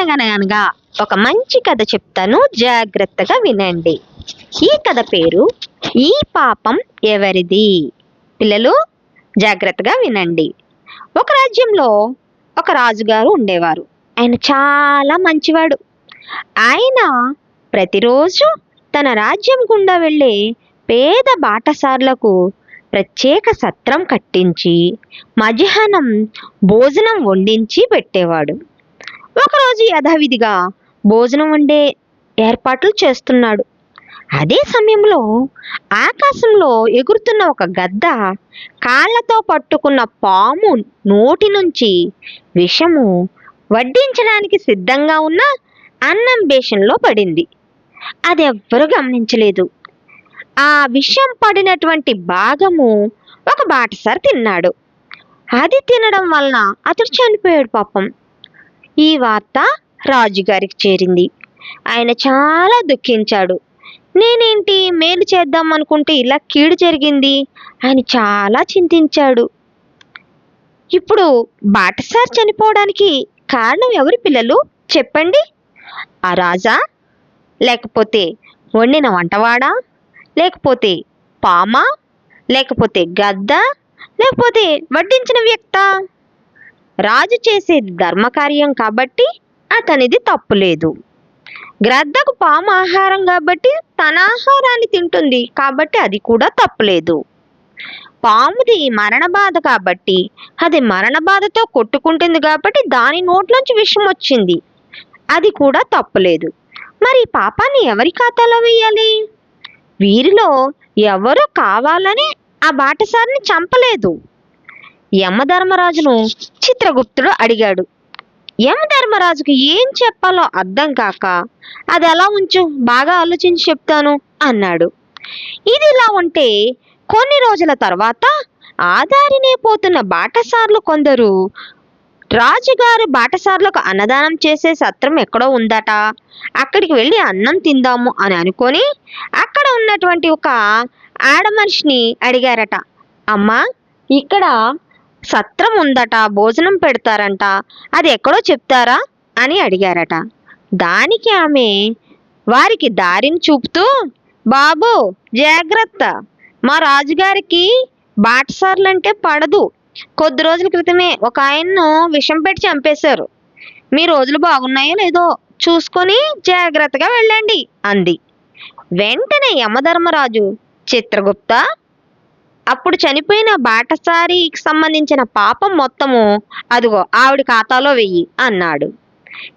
అనగనగనగా ఒక మంచి కథ చెప్తాను. జాగ్రత్తగా వినండి. ఈ కథ పేరు ఈ పాపం ఎవరిది? పిల్లలు జాగ్రత్తగా వినండి. ఒక రాజ్యంలో ఒక రాజుగారు ఉండేవారు. ఆయన చాలా మంచివాడు. ఆయన ప్రతిరోజు తన రాజ్యం గుండా వెళ్ళే పేద బాటసార్లకు ప్రత్యేక సత్రం కట్టించి మధ్యాహ్నం భోజనం వండించి పెట్టేవాడు. రోజు యథావిధిగా భోజనం వండే ఏర్పాట్లు చేస్తున్నాడు. అదే సమయంలో ఆకాశంలో ఎగురుతున్న ఒక గద్ద కాళ్ళతో పట్టుకున్న పాము నోటి నుంచి విషము వడ్డించడానికి సిద్ధంగా ఉన్న అన్నం బేషన్లో పడింది. అది ఎవ్వరూ గమనించలేదు. ఆ విషం పడినటువంటి భాగము ఒక బాటసారి తిన్నాడు. అది తినడం వలన అతడు చనిపోయాడు పాపం. ఈ వార్త రాజుగారికి చేరింది. ఆయన చాలా దుఃఖించాడు. నేనేంటి? మేలు చేద్దాం అనుకుంటే ఇలా కీడు జరిగింది? ఆయన చాలా చింతించాడు. ఇప్పుడు బాటసారి చనిపోవడానికి కారణం ఎవరి పిల్లలు? చెప్పండి. ఆ రాజా? లేకపోతే వండిన వంటవాడా? లేకపోతే పామా? లేకపోతే గద్ద? లేకపోతే వడ్డించిన వ్యక్త? రాజు చేసేది ధర్మకార్యం కాబట్టి అతనిది తప్పులేదు. గ్రద్దకు పాము ఆహారం కాబట్టి తన ఆహారాన్ని తింటుంది కాబట్టి అది కూడా తప్పులేదు. పాముది మరణ బాధ కాబట్టి అది మరణ బాధతో కొట్టుకుంటుంది కాబట్టి దాని నోట్లోంచి విషం వచ్చింది. అది కూడా తప్పులేదు. మరి పాపాన్ని ఎవరి ఖాతాలో వేయాలి? వీరిలో ఎవరో కావాలని ఆ బాటసారిని చంపలేదు. యమధర్మరాజును చిత్రగుప్తుడు అడిగాడు యమధర్మరాజుకు ఏం చెప్పాలో అర్థం కాక అది అలా ఉంచు? బాగా ఆలోచించి చెప్తాను అన్నాడు. ఇది ఇలా ఉంటే కొన్ని రోజుల తర్వాత ఆదారినే పోతున్న బాటసార్లు కొందరు రాజుగారు బాటసార్లకు అన్నదానం చేసే సత్రం ఎక్కడో ఉందట. అక్కడికి వెళ్ళి అన్నం తిందాము అని అనుకొని అక్కడ ఉన్నటువంటి ఒక ఆడ మనిషిని అడిగారట. అమ్మా ఇక్కడ సత్రం ఉందట భోజనం పెడతారంట అది ఎక్కడో చెప్తారా అని అడిగారట. దానికి ఆమె వారికి దారిని చూపుతూ బాబు జాగ్రత్త. మా రాజుగారికి బాటసార్లంటే పడదు. కొద్ది రోజుల క్రితమే ఒక ఆయన్ను విషం పెట్టి చంపేశారు. మీ రోజులు బాగున్నాయో లేదో చూసుకొని జాగ్రత్తగా వెళ్ళండి అంది. వెంటనే యమధర్మరాజు చిత్రగుప్త అప్పుడు చనిపోయిన బాటసారికి సంబంధించిన పాపం మొత్తము అదిగో ఆవిడ ఖాతాలో వెయ్యి అన్నాడు.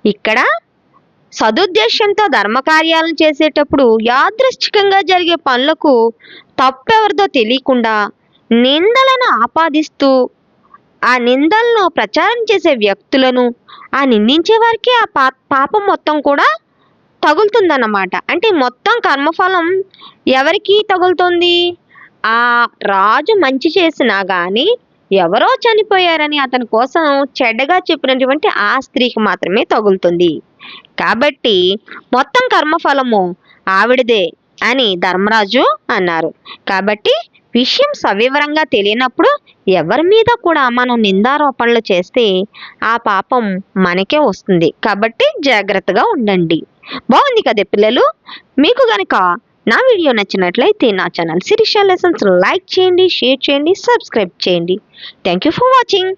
ఇక్కడ సదుద్దేశంతో ధర్మకార్యాలను చేసేటప్పుడు యాదృశ్చికంగా జరిగే పనులకు తప్పెవరిదో తెలియకుండా నిందలను ఆపాదిస్తూ ఆ నిందలను ప్రచారం చేసే వ్యక్తులను ఆ నిందించే వారికి ఆ పా పాపం మొత్తం కూడా తగులుతుందన్నమాట. అంటే మొత్తం కర్మఫలం ఎవరికి తగులుతుంది? ఆ రాజు మంచి చేసినా కానీ ఎవరో చనిపోయారని అతని కోసం చెడ్డగా చెప్పినటువంటి ఆ స్త్రీకి మాత్రమే తగులుతుంది. కాబట్టి మొత్తం కర్మఫలము ఆవిడదే అని ధర్మరాజు అన్నారు. కాబట్టి విషయం సవివరంగా తెలియనప్పుడు ఎవరి మీద కూడా మనం నిందారోపణలు చేస్తే ఆ పాపం మనకే వస్తుంది. కాబట్టి జాగ్రత్తగా ఉండండి. బాగుంది కదా పిల్లలు? మీకు గనక నా వీడియో నచ్చినట్లయితే నా ఛానల్ శిరీష లెసన్స్ లైక్ చేయండి షేర్ చేయండి సబ్స్క్రైబ్ చేయండి. Thank you for watching